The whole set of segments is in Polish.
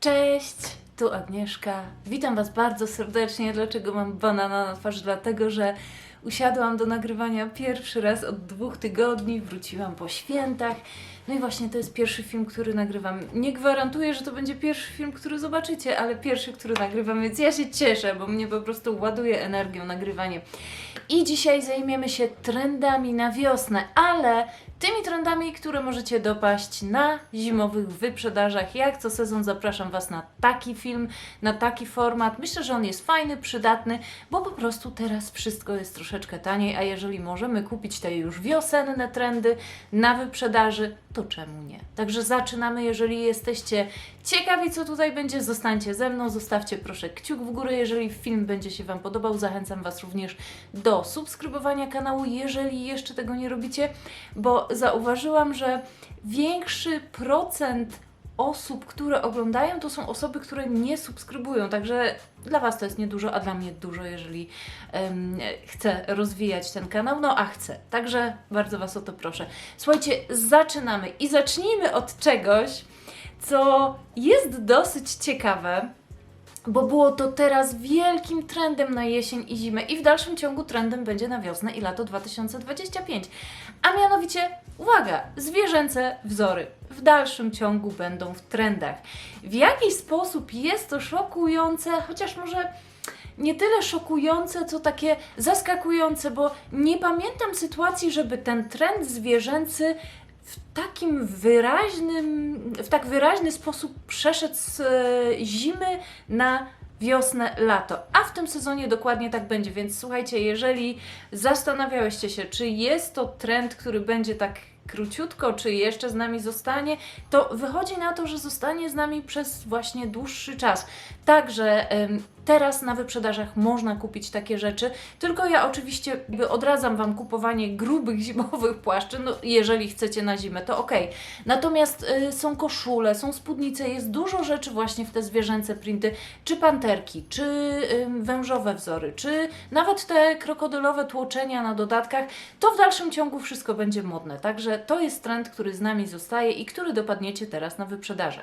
Cześć, tu Agnieszka. Witam Was bardzo serdecznie. Dlaczego mam banana na twarzy? Dlatego, że usiadłam do nagrywania pierwszy raz od dwóch tygodni, wróciłam po świętach. No i właśnie to jest pierwszy film, który nagrywam. Nie gwarantuję, że to będzie pierwszy film, który zobaczycie, ale pierwszy, który nagrywam, więc ja się cieszę, bo mnie po prostu ładuje energią nagrywanie. I dzisiaj zajmiemy się trendami na wiosnę, ale tymi trendami, które możecie dopaść na zimowych wyprzedażach. Jak co sezon zapraszam Was na taki film, na taki format. Myślę, że on jest fajny, przydatny, bo po prostu teraz wszystko jest troszeczkę taniej, a jeżeli możemy kupić te już wiosenne trendy na wyprzedaży, to czemu nie? Także zaczynamy. Jeżeli jesteście ciekawi, co tutaj będzie, zostańcie ze mną. Zostawcie proszę kciuk w górę, jeżeli film będzie się Wam podobał. Zachęcam Was również do subskrybowania kanału, jeżeli jeszcze tego nie robicie, bo zauważyłam, że większy procent osób, które oglądają, to są osoby, które nie subskrybują. Także dla Was to jest niedużo, a dla mnie dużo, jeżeli em, chcę rozwijać ten kanał. No a chcę. Także bardzo Was o to proszę. Słuchajcie, zaczynamy i zacznijmy od czegoś, co jest dosyć ciekawe bo było to teraz wielkim trendem na jesień i zimę i w dalszym ciągu trendem będzie na wiosnę i lato 2025. A mianowicie, uwaga, zwierzęce wzory w dalszym ciągu będą w trendach. W jaki sposób jest to szokujące, chociaż może nie tyle szokujące, co takie zaskakujące, bo nie pamiętam sytuacji, żeby ten trend zwierzęcy w takim wyraźnym, w tak wyraźny sposób przeszedł z e, zimy na wiosnę, lato. A w tym sezonie dokładnie tak będzie, więc słuchajcie, jeżeli zastanawiałyście się, czy jest to trend, który będzie tak króciutko, czy jeszcze z nami zostanie, to wychodzi na to, że zostanie z nami przez właśnie dłuższy czas. Także teraz na wyprzedażach można kupić takie rzeczy, tylko ja oczywiście odradzam Wam kupowanie grubych zimowych płaszczy, no jeżeli chcecie na zimę, to ok. Natomiast y, są koszule, są spódnice, jest dużo rzeczy właśnie w te zwierzęce printy, czy panterki, czy ym, wężowe wzory, czy nawet te krokodylowe tłoczenia na dodatkach, to w dalszym ciągu wszystko będzie modne. Także to jest trend, który z nami zostaje i który dopadniecie teraz na wyprzedaże.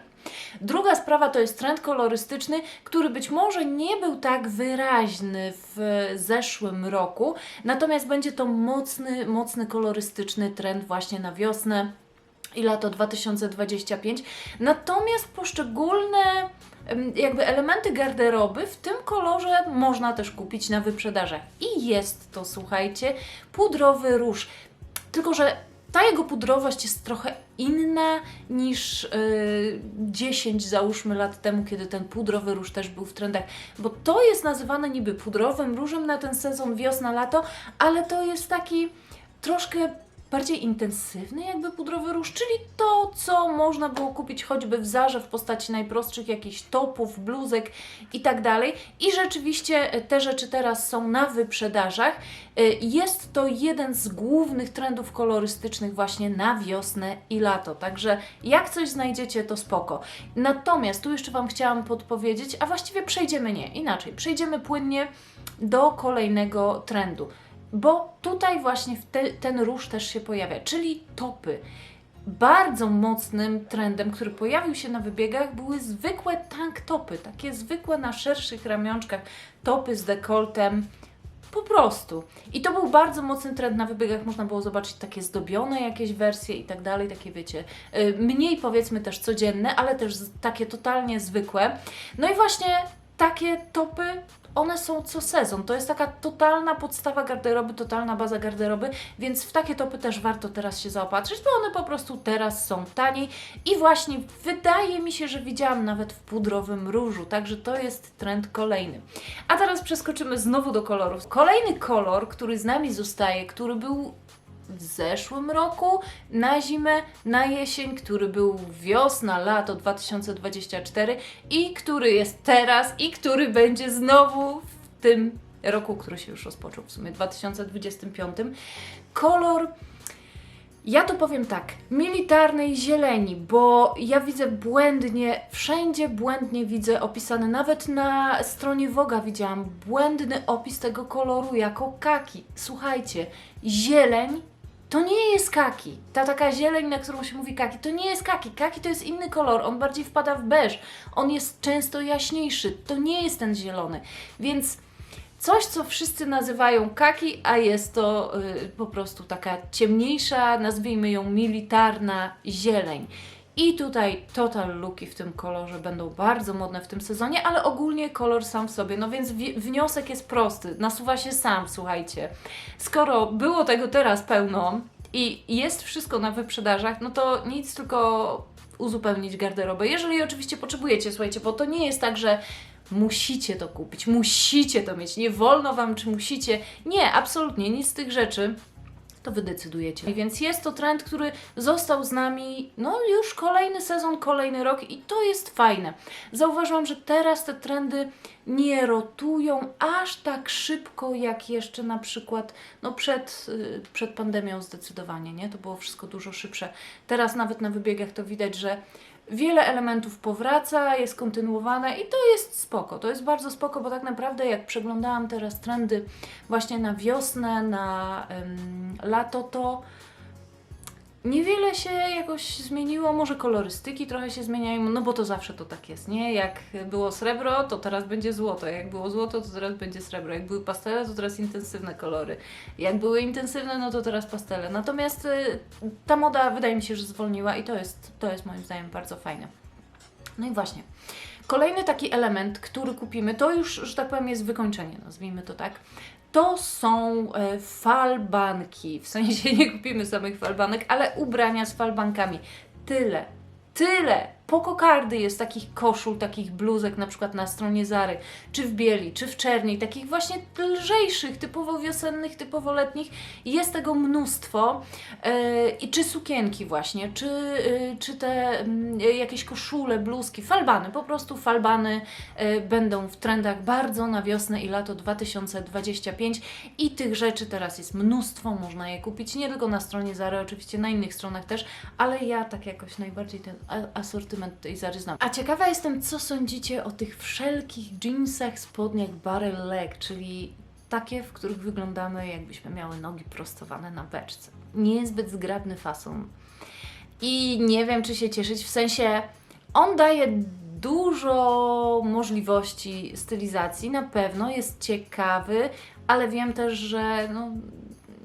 Druga sprawa to jest trend kolorystyczny, który być może nie był tak wyraźny w zeszłym roku, natomiast będzie to mocny, mocny kolorystyczny trend właśnie na wiosnę i lato 2025. Natomiast poszczególne jakby elementy garderoby w tym kolorze można też kupić na wyprzedażach. I jest to, słuchajcie, pudrowy róż. Tylko, że ta jego pudrowość jest trochę inna niż y, 10 załóżmy lat temu, kiedy ten pudrowy róż też był w trendach, bo to jest nazywane niby pudrowym różem na ten sezon wiosna-lato, ale to jest taki troszkę bardziej intensywny jakby pudrowy róż, czyli to, co można było kupić choćby w Zarze w postaci najprostszych jakichś topów, bluzek i tak dalej. I rzeczywiście e, te rzeczy teraz są na wyprzedażach. E, Jest to jeden z głównych trendów kolorystycznych właśnie na wiosnę i lato. Także jak coś znajdziecie, to spoko. Natomiast tu jeszcze Wam chciałam podpowiedzieć, a właściwie przejdziemy nie, inaczej. Przejdziemy płynnie do kolejnego trendu. Bo tutaj właśnie te, ten róż też się pojawia, czyli topy. Bardzo mocnym trendem, który pojawił się na wybiegach, były zwykłe tank topy, takie zwykłe na szerszych ramionczkach, topy z dekoltem. Po prostu. I to był bardzo mocny trend na wybiegach. Można było zobaczyć takie zdobione jakieś wersje i tak dalej, takie wiecie, y, mniej powiedzmy też codzienne, ale też takie totalnie zwykłe. No i właśnie takie topy, one są co sezon. To jest taka totalna podstawa garderoby, totalna baza garderoby, więc w takie topy też warto teraz się zaopatrzyć, bo one po prostu teraz są taniej i właśnie wydaje mi się, że widziałam nawet w pudrowym różu, także to jest trend kolejny. A teraz przeskoczymy znowu do kolorów. Kolejny kolor, który z nami zostaje, który był w zeszłym roku na zimę, na jesień, który był wiosna, lato 2024 i który jest teraz i który będzie znowu w tym roku, który się już rozpoczął w sumie 2025. Kolor ja to powiem tak, militarnej zieleni, bo ja widzę błędnie, wszędzie błędnie widzę opisane, nawet na stronie Woga widziałam błędny opis tego koloru jako kaki. Słuchajcie, zieleń To nie jest kaki. Ta taka zieleń, na którą się mówi kaki, to nie jest kaki. Kaki to jest inny kolor, on bardziej wpada w beż. On jest często jaśniejszy. To nie jest ten zielony. Więc coś, co wszyscy nazywają kaki, a jest to y, po prostu taka ciemniejsza, nazwijmy ją militarna zieleń. I tutaj total looki w tym kolorze będą bardzo modne w tym sezonie, ale ogólnie kolor sam w sobie. No więc wi- wniosek jest prosty, nasuwa się sam, słuchajcie. Skoro było tego teraz pełno i jest wszystko na wyprzedażach, no to nic tylko uzupełnić garderobę. Jeżeli oczywiście potrzebujecie, słuchajcie, bo to nie jest tak, że musicie to kupić, musicie to mieć, nie wolno Wam, czy musicie. Nie, absolutnie, nic z tych rzeczy to wy decydujecie. Więc jest to trend, który został z nami no już kolejny sezon, kolejny rok i to jest fajne. Zauważyłam, że teraz te trendy nie rotują aż tak szybko jak jeszcze na przykład no przed, y, przed pandemią zdecydowanie, nie? To było wszystko dużo szybsze. Teraz nawet na wybiegach to widać, że wiele elementów powraca, jest kontynuowane i to jest spoko. To jest bardzo spoko, bo tak naprawdę jak przeglądałam teraz trendy właśnie na wiosnę, na em, lato, to niewiele się jakoś zmieniło. Może kolorystyki trochę się zmieniają, no bo to zawsze to tak jest, nie? Jak było srebro, to teraz będzie złoto. Jak było złoto, to teraz będzie srebro. Jak były pastele, to teraz intensywne kolory. Jak były intensywne, no to teraz pastele. Natomiast y, ta moda wydaje mi się, że zwolniła i to jest, to jest moim zdaniem bardzo fajne. No i właśnie. Kolejny taki element, który kupimy, to już, że tak powiem, jest wykończenie, nazwijmy to tak. To są e, falbanki. W sensie nie kupimy samych falbanek, ale ubrania z falbankami. Tyle. Tyle! Po kokardy jest takich koszul, takich bluzek, na przykład na stronie Zary, czy w bieli, czy w czerni, takich właśnie lżejszych, typowo wiosennych, typowo letnich. Jest tego mnóstwo. E, I czy sukienki właśnie, czy, y, czy te mm, jakieś koszule, bluzki, falbany, po prostu falbany e, będą w trendach bardzo na wiosnę i lato 2025 i tych rzeczy teraz jest mnóstwo, można je kupić nie tylko na stronie Zary, oczywiście na innych stronach też, ale ja tak jakoś najbardziej ten a- A ciekawa jestem, co sądzicie o tych wszelkich jeansach, spodniach barrel leg, czyli takie, w których wyglądamy jakbyśmy miały nogi prostowane na beczce. Niezbyt zgrabny fason. I nie wiem, czy się cieszyć, w sensie on daje dużo możliwości stylizacji, na pewno jest ciekawy, ale wiem też, że no,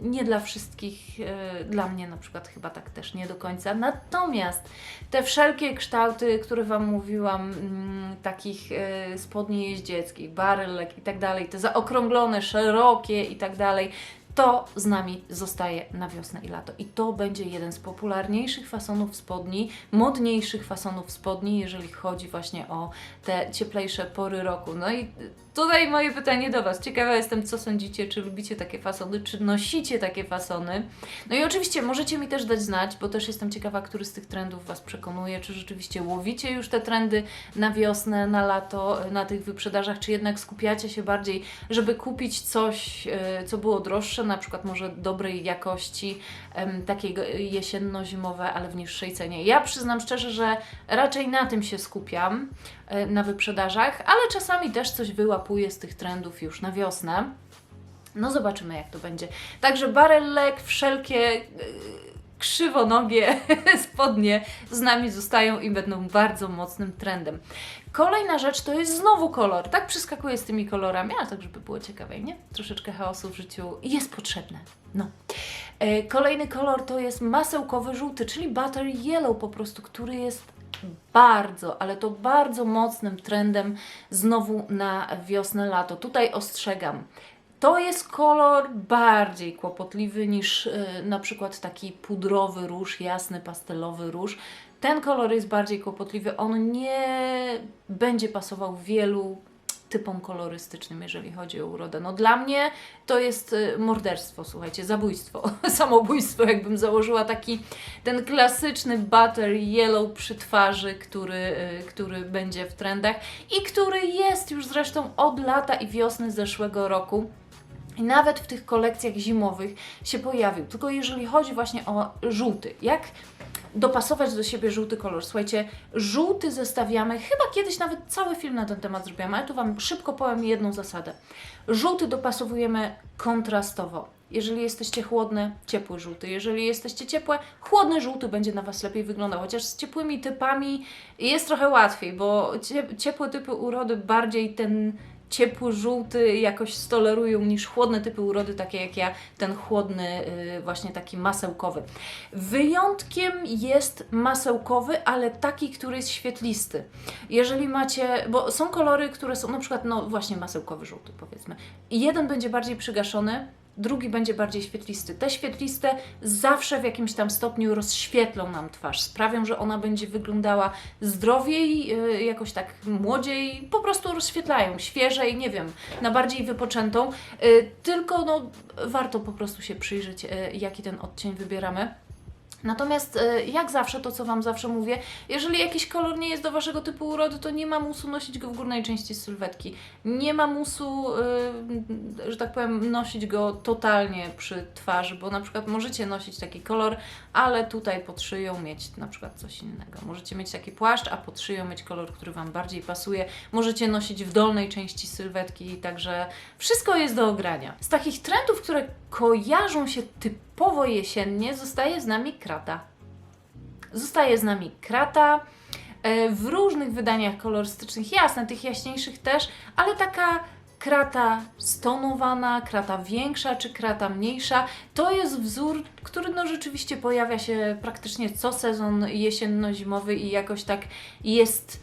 nie dla wszystkich, e, dla mnie na przykład chyba tak też nie do końca. Natomiast te wszelkie kształty, które Wam mówiłam, mm, takich e, spodni jeździeckich, barylek i tak dalej, te zaokrąglone, szerokie i tak dalej, to z nami zostaje na wiosnę i lato. I to będzie jeden z popularniejszych fasonów spodni, modniejszych fasonów spodni, jeżeli chodzi właśnie o te cieplejsze pory roku. No i tutaj moje pytanie do Was. Ciekawa jestem, co sądzicie, czy lubicie takie fasony, czy nosicie takie fasony. No i oczywiście możecie mi też dać znać, bo też jestem ciekawa, który z tych trendów Was przekonuje, czy rzeczywiście łowicie już te trendy na wiosnę, na lato, na tych wyprzedażach, czy jednak skupiacie się bardziej, żeby kupić coś, e, co było droższe, na przykład może dobrej jakości, em, takiego jesienno-zimowe, ale w niższej cenie. Ja przyznam szczerze, że raczej na tym się skupiam, na wyprzedażach, ale czasami też coś wyłapuję z tych trendów już na wiosnę. No zobaczymy jak to będzie. Także barrel leg, wszelkie e, krzywonogie spodnie z nami zostają i będą bardzo mocnym trendem. Kolejna rzecz to jest znowu kolor. Tak przeskakuję z tymi kolorami, ale tak, żeby było ciekawej, nie? Troszeczkę chaosu w życiu jest potrzebne. No. E, Kolejny kolor to jest masełkowy żółty, czyli butter yellow po prostu, który jest bardzo, ale to bardzo mocnym trendem znowu na wiosnę, lato. Tutaj ostrzegam. To jest kolor bardziej kłopotliwy niż y, na przykład taki pudrowy róż, jasny pastelowy róż. Ten kolor jest bardziej kłopotliwy. On nie będzie pasował wielu typom kolorystycznym, jeżeli chodzi o urodę. No dla mnie to jest y, morderstwo, słuchajcie, zabójstwo, samobójstwo, jakbym założyła taki ten klasyczny butter yellow przy twarzy, który, y, który będzie w trendach i który jest już zresztą od lata i wiosny zeszłego roku. I nawet w tych kolekcjach zimowych się pojawił. Tylko jeżeli chodzi właśnie o żółty, jak dopasować do siebie żółty kolor? Słuchajcie, żółty zestawiamy, chyba kiedyś nawet cały film na ten temat zrobiłam, ale tu Wam szybko powiem jedną zasadę. Żółty dopasowujemy kontrastowo. Jeżeli jesteście chłodne, ciepły żółty. Jeżeli jesteście ciepłe, chłodny żółty będzie na Was lepiej wyglądał. Chociaż z ciepłymi typami jest trochę łatwiej, bo cie- ciepłe typy urody bardziej ten ciepły żółty jakoś stolerują niż chłodne typy urody, takie jak ja, ten chłodny, y, właśnie taki masełkowy. Wyjątkiem jest masełkowy, ale taki, który jest świetlisty. Jeżeli macie, bo są kolory, które są na przykład, no właśnie masełkowy żółty powiedzmy. Jeden będzie bardziej przygaszony, drugi będzie bardziej świetlisty. Te świetliste zawsze w jakimś tam stopniu rozświetlą nam twarz, sprawią, że ona będzie wyglądała zdrowiej, yy, jakoś tak młodziej, po prostu rozświetlają, świeżej, nie wiem, na bardziej wypoczętą. Yy, tylko no, warto po prostu się przyjrzeć, yy, jaki ten odcień wybieramy. Natomiast e, jak zawsze, to co Wam zawsze mówię, jeżeli jakiś kolor nie jest do Waszego typu urody, to nie ma musu nosić go w górnej części sylwetki. Nie ma musu, e, że tak powiem, nosić go totalnie przy twarzy, bo na przykład możecie nosić taki kolor, ale tutaj pod szyją mieć na przykład coś innego. Możecie mieć taki płaszcz, a pod szyją mieć kolor, który Wam bardziej pasuje. Możecie nosić w dolnej części sylwetki, także wszystko jest do ogrania. Z takich trendów, które kojarzą się typowo jesiennie, zostaje z nami krata. Zostaje z nami krata e, w różnych wydaniach kolorystycznych, jasne, tych jaśniejszych też, ale taka krata stonowana, krata większa czy krata mniejsza, to jest wzór, który no rzeczywiście pojawia się praktycznie co sezon jesienno-zimowy i jakoś tak jest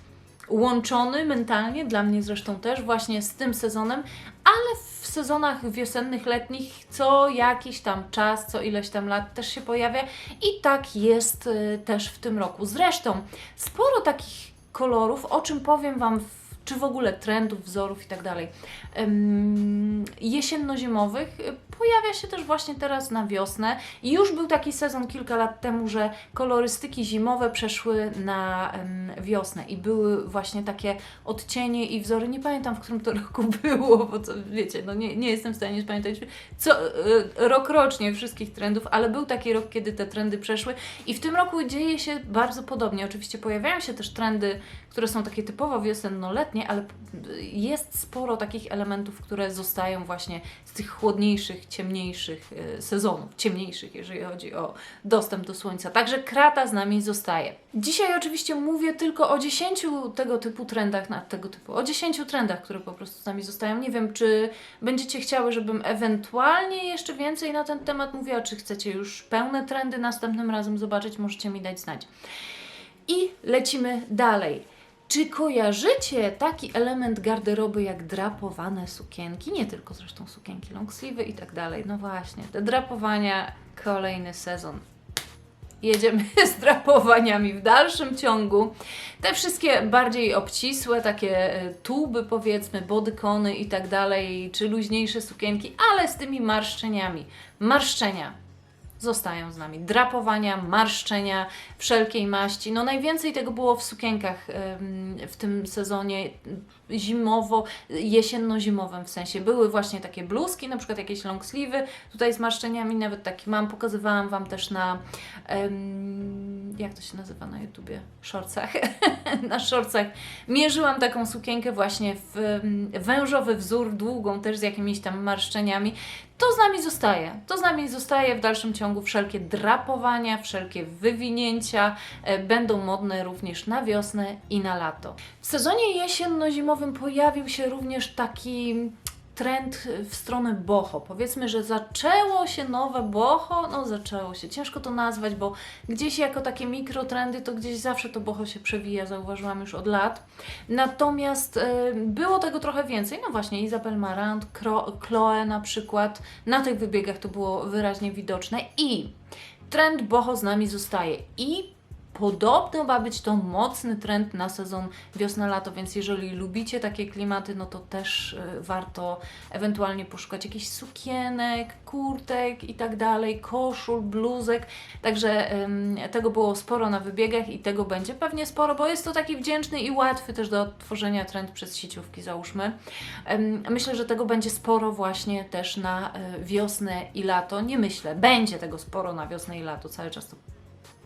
łączony mentalnie, dla mnie zresztą też, właśnie z tym sezonem, ale w sezonach wiosennych, letnich co jakiś tam czas, co ileś tam lat też się pojawia i tak jest y, też w tym roku. Zresztą sporo takich kolorów, o czym powiem Wam, w, czy w ogóle trendów, wzorów i tak dalej, jesienno-zimowych y, pojawia się też właśnie teraz na wiosnę. I już był taki sezon kilka lat temu, że kolorystyki zimowe przeszły na wiosnę i były właśnie takie odcienie i wzory. Nie pamiętam, w którym to roku było, bo to wiecie, no nie, nie jestem w stanie pamiętać co, y, rok rocznie wszystkich trendów, ale był taki rok, kiedy te trendy przeszły i w tym roku dzieje się bardzo podobnie. Oczywiście pojawiają się też trendy, które są takie typowo wiosenno-letnie, ale jest sporo takich elementów, które zostają właśnie z tych chłodniejszych, ciemniejszych y, sezonów, ciemniejszych, jeżeli chodzi o dostęp do słońca. Także krata z nami zostaje. Dzisiaj oczywiście mówię tylko o 10 tego typu trendach, na tego typu, o 10 trendach, które po prostu z nami zostają. Nie wiem, czy będziecie chciały, żebym ewentualnie jeszcze więcej na ten temat mówiła, czy chcecie już pełne trendy następnym razem zobaczyć, możecie mi dać znać. I lecimy dalej. Czy kojarzycie taki element garderoby jak drapowane sukienki? Nie tylko zresztą sukienki long sleeve i tak dalej. No właśnie, te drapowania, kolejny sezon. Jedziemy z drapowaniami w dalszym ciągu. Te wszystkie bardziej obcisłe, takie e, tuby powiedzmy, bodykony i tak dalej, czy luźniejsze sukienki, ale z tymi marszczeniami. Marszczenia zostają z nami. Drapowania, marszczenia wszelkiej maści. No najwięcej tego było w sukienkach w tym sezonie zimowo, jesienno-zimowym w sensie. Były właśnie takie bluzki, na przykład jakieś long sleeve'y, tutaj z marszczeniami, nawet taki mam, pokazywałam Wam też na em, jak to się nazywa na YouTubie? Shortsach. na shortsach mierzyłam taką sukienkę właśnie w wężowy wzór, długą też z jakimiś tam marszczeniami. To z nami zostaje. To z nami zostaje w dalszym ciągu. Wszelkie drapowania, wszelkie wywinięcia e, będą modne również na wiosnę i na lato. W sezonie jesienno-zimowym pojawił się również taki trend w stronę boho. Powiedzmy, że zaczęło się nowe boho, no zaczęło się, ciężko to nazwać, bo gdzieś jako takie mikrotrendy, to gdzieś zawsze to boho się przewija, zauważyłam już od lat. Natomiast e, było tego trochę więcej, no właśnie Isabel Marant, Chloe na przykład, na tych wybiegach to było wyraźnie widoczne. I trend boho z nami zostaje. I Podobno ma być to mocny trend na sezon wiosna-lato, więc jeżeli lubicie takie klimaty, no to też y, warto ewentualnie poszukać jakichś sukienek, kurtek i tak dalej, koszul, bluzek. Także ym, tego było sporo na wybiegach i tego będzie pewnie sporo, bo jest to taki wdzięczny i łatwy też do tworzenia trend przez sieciówki, załóżmy. Ym, myślę, że tego będzie sporo właśnie też na y, wiosnę i lato. Nie myślę, będzie tego sporo na wiosnę i lato, cały czas to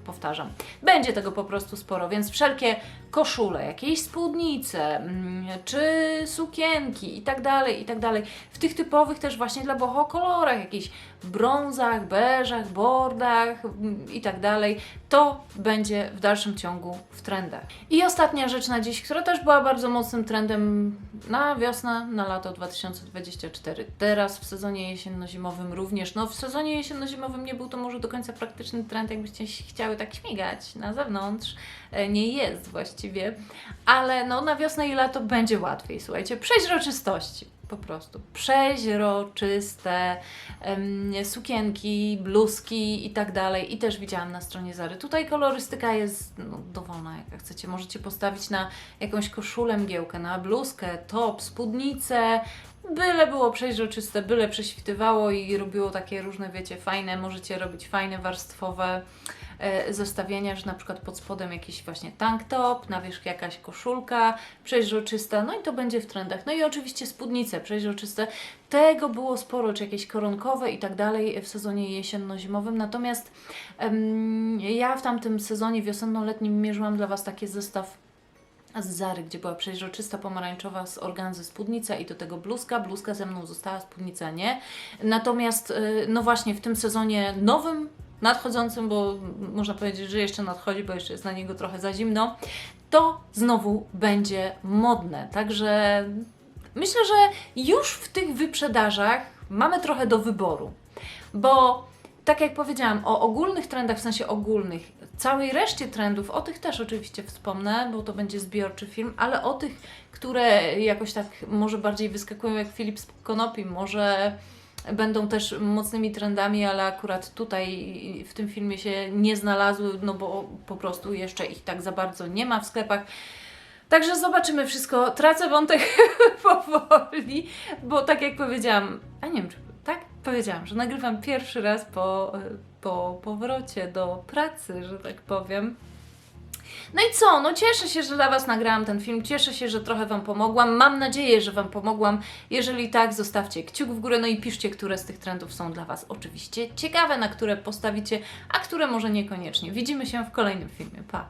powtarzam. Będzie tego po prostu sporo, więc wszelkie koszule, jakieś spódnice, mm, czy sukienki i tak dalej, i tak dalej. W tych typowych też właśnie dla boho kolorach, jakichś brązach, beżach, bordach mm, i tak dalej. To będzie w dalszym ciągu w trendach. I ostatnia rzecz na dziś, która też była bardzo mocnym trendem na wiosnę, na lato 2024. Teraz w sezonie jesienno-zimowym również. No w sezonie jesienno-zimowym nie był to może do końca praktyczny trend, jakbyście chciały tak śmigać na zewnątrz. E, Nie jest właściwie, ale no na wiosnę i lato będzie łatwiej, słuchajcie. Przeźroczystości po prostu. Przeźroczyste sukienki, bluzki i tak dalej. I też widziałam na stronie Zary. Tutaj kolorystyka jest no, dowolna, jaka chcecie. Możecie postawić na jakąś koszulę mgiełkę, na bluzkę, top, spódnicę. Byle było przeźroczyste, byle prześwitywało i robiło takie różne, wiecie, fajne, możecie robić fajne, warstwowe zestawienia, że na przykład pod spodem jakiś właśnie tank top, na wierzch jakaś koszulka przeźroczysta, no i to będzie w trendach. No i oczywiście spódnice przeźroczyste. Tego było sporo, czy jakieś koronkowe i tak dalej w sezonie jesienno-zimowym. Natomiast em, ja w tamtym sezonie wiosenno-letnim mierzyłam dla Was taki zestaw z Zary, gdzie była przeźroczysta pomarańczowa z organzy spódnica i do tego bluzka. Bluzka ze mną została, spódnica nie. Natomiast, y, no właśnie w tym sezonie nowym, nadchodzącym, bo można powiedzieć, że jeszcze nadchodzi, bo jeszcze jest na niego trochę za zimno, to znowu będzie modne. Także myślę, że już w tych wyprzedażach mamy trochę do wyboru, bo tak jak powiedziałam, o ogólnych trendach, w sensie ogólnych, całej reszcie trendów, o tych też oczywiście wspomnę, bo to będzie zbiorczy film, ale o tych, które jakoś tak może bardziej wyskakują jak Filip z Konopi, może będą też mocnymi trendami, ale akurat tutaj w tym filmie się nie znalazły, no bo po prostu jeszcze ich tak za bardzo nie ma w sklepach. Także zobaczymy wszystko. Tracę wątek powoli, bo tak jak powiedziałam, a nie wiem czy tak? Powiedziałam, że nagrywam pierwszy raz po, po powrocie do pracy, że tak powiem. No i co? No cieszę się, że dla Was nagrałam ten film. Cieszę się, że trochę Wam pomogłam. Mam nadzieję, że Wam pomogłam. Jeżeli tak, zostawcie kciuk w górę, no i piszcie, które z tych trendów są dla Was oczywiście ciekawe, na które postawicie, a które może niekoniecznie. Widzimy się w kolejnym filmie. Pa!